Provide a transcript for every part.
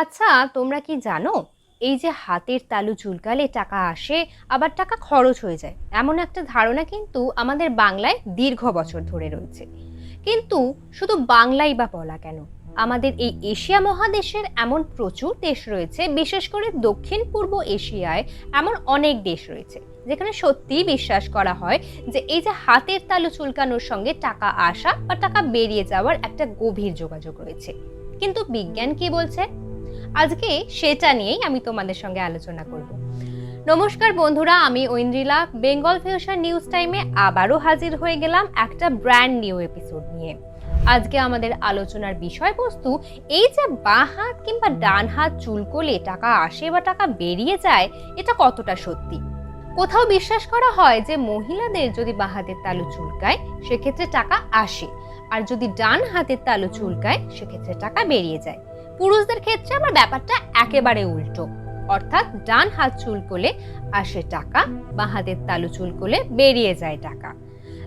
আচ্ছা তোমরা কি জানো? এই যে হাতের তালু চুলকালে টাকা আসে, আবার টাকা খরচ হয়ে যায়। এমন একটা ধারণা কিন্তু আমাদের বাংলায় দীর্ঘ বছর ধরে রয়েছে। কিন্তু শুধু বাংলাই বা বলা কেন? আমাদের এই এশিয়া মহাদেশের এমন প্রচুর দেশ রয়েছে, বিশেষ করে দক্ষিণ পূর্ব এশিয়ায় এমন অনেক দেশ রয়েছে, যেখানে সত্যিই বিশ্বাস করা হয় যে এই যে হাতের তালু চুলকানোর সঙ্গে টাকা আসা বা টাকা বেরিয়ে যাওয়ার একটা গভীর যোগাযোগ রয়েছে। কিন্তু বিজ্ঞান কি বলছে? আজকে সেটা নিয়েই আমি তোমাদের সঙ্গে আলোচনা করব। নমস্কার বন্ধুরা, আমি ঐন্দ্রিলা, বেঙ্গল ফিউশন নিউজ টাইমে আবারও হাজির হয়ে গেলাম একটা ব্র্যান্ড নিউ এপিসোড নিয়ে। আজকে আমাদের আলোচনার বিষয়বস্তু এই যে বাঁ হাত কিংবা ডান হাত চুলকোলে টাকা আসে বা টাকা বেরিয়ে যায়, এটা কতটা সত্যি? কোথাও বিশ্বাস করা হয় যে মহিলাদের যদি বাঁ হাতের তালু চুলকায়, সেক্ষেত্রে টাকা আসে। আর যদি ডান হাতের তালু চুলকায়, সেক্ষেত্রে টাকা বেরিয়ে যায়। পুরুষদের ক্ষেত্রে আমার ব্যাপারটা একেবারে উল্টো। অর্থাৎ ডান হাত চুলকোলে আসে টাকা, বাঁ হাতের তালু চুলকোলে বেরিয়ে যায় টাকা।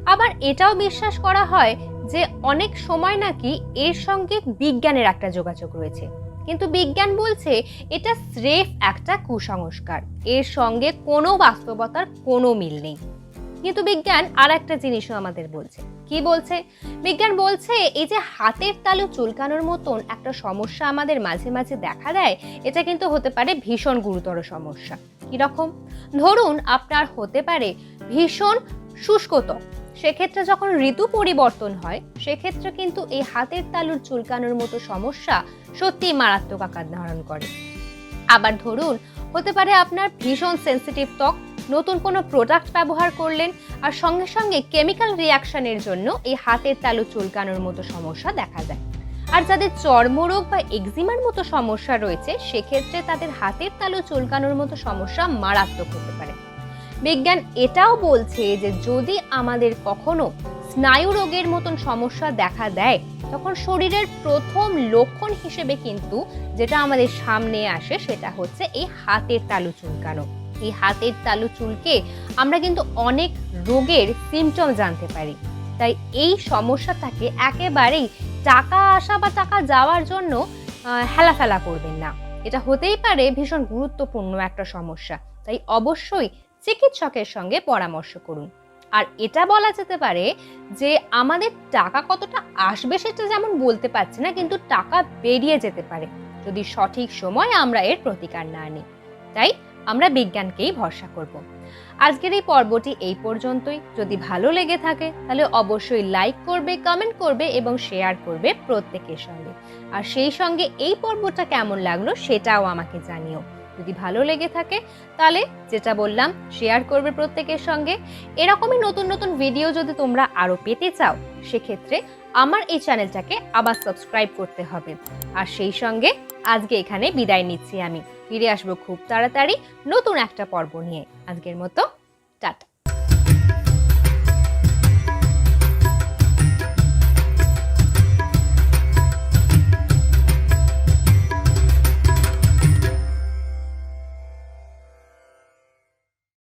আবার এটাও বিশ্বাস করা হয় যে অনেক সময় নাকি এর সঙ্গে বিজ্ঞানের একটা যোগাযোগ রয়েছে। কিন্তু বিজ্ঞান বলছে এটা স্রেফ একটা কুসংস্কার। এর সঙ্গে কোনো বাস্তবতার কোনো মিল নেই। কিন্তু বিজ্ঞান আর একটা জিনিসও আমাদের বলছে। কি বলছে? বিজ্ঞান বলছে, এই যে হাতের তালু চুলকানোর মতন একটা সমস্যা আমাদের মাঝে মাঝে দেখা দেয়, এটা কিন্তু হতে পারে ভীষণ গুরুতর সমস্যা। কীরকম ধরুন আপনার হতে পারে ভীষণ শুষ্ক ত্বক। সেক্ষেত্রে যখন ঋতু পরিবর্তন হয়, সেক্ষেত্রে কিন্তু এই হাতের তালুর চুলকানোর মতো সমস্যা সত্যি মারাত্মক আকার ধারণ করে। আবার ধরুন, হতে পারে আপনার ভীষণ সেন্সিটিভ ত্বক নতুন কোনো প্রোডাক্ট ব্যবহার করলেন আর সঙ্গে সঙ্গে কেমিক্যাল রিয়াকশনের জন্য এই হাতের তালু চুলকানোর মতো সমস্যা দেখা যায়। আর যাদের চর্মরোগ বা এক্সিমার মতো সমস্যা রয়েছে, সেক্ষেত্রে তাদের হাতের তালু চুলকানোর মতো সমস্যা মারাত্মক হতে পারে। বিজ্ঞান এটাও বলছে যে যদি আমাদের কখনো স্নায়ু রোগের মতন সমস্যা দেখা দেয়, তখন শরীরের প্রথম লক্ষণ হিসেবে কিন্তু যেটা আমাদের সামনে আসে সেটা হচ্ছে এই হাতের তালু চুলকানো। এই হাতের তালু চুলকে আমরা কিন্তু অনেক রোগের সিমটম জানতে পারি। তাই এই সমস্যাটাকে একেবারেই টাকা আসা বা টাকা যাওয়ার জন্য হেলাফেলা করবেন না। এটা হতেই পারে ভীষণ গুরুত্বপূর্ণ একটা সমস্যা। তাই অবশ্যই চিকিৎসকের সঙ্গে পরামর্শ করুন। আর এটা বলা যেতে পারে যে, আমাদের টাকা কতটা আসবে সেটা যেমন বলতে পারছি না, কিন্তু টাকা বেরিয়ে যেতে পারে। যদি সঠিক সময় আমরা এর প্রতিকার না নিই। তাই আমরা বিজ্ঞানকেই ভরসা করব। আজকের এই পর্বটি এই পর্যন্তই। যদি ভালো লেগে থাকে, তাহলে অবশ্যই লাইক করবে, কমেন্ট করবে এবং শেয়ার করবে প্রত্যেকের সঙ্গে। আর সেই সঙ্গে এই পর্বটা কেমন লাগল সেটাও আমাকে জানিও। যদি ভালো লেগে থাকে, তাহলে যেটা বললাম, শেয়ার করবে প্রত্যেকের সঙ্গে। এরকমই নতুন নতুন ভিডিও যদি তোমরা আরও পেতে চাও, সেক্ষেত্রে আমার এই চ্যানেলটাকে আবার সাবস্ক্রাইব করতে হবে। আর সেই সঙ্গে আজকে এখানে বিদায় নিচ্ছি আমি। ফিরে আসব খুব তাড়াতাড়ি নতুন একটা পর্ব নিয়ে। আজকের মতো, টাটা।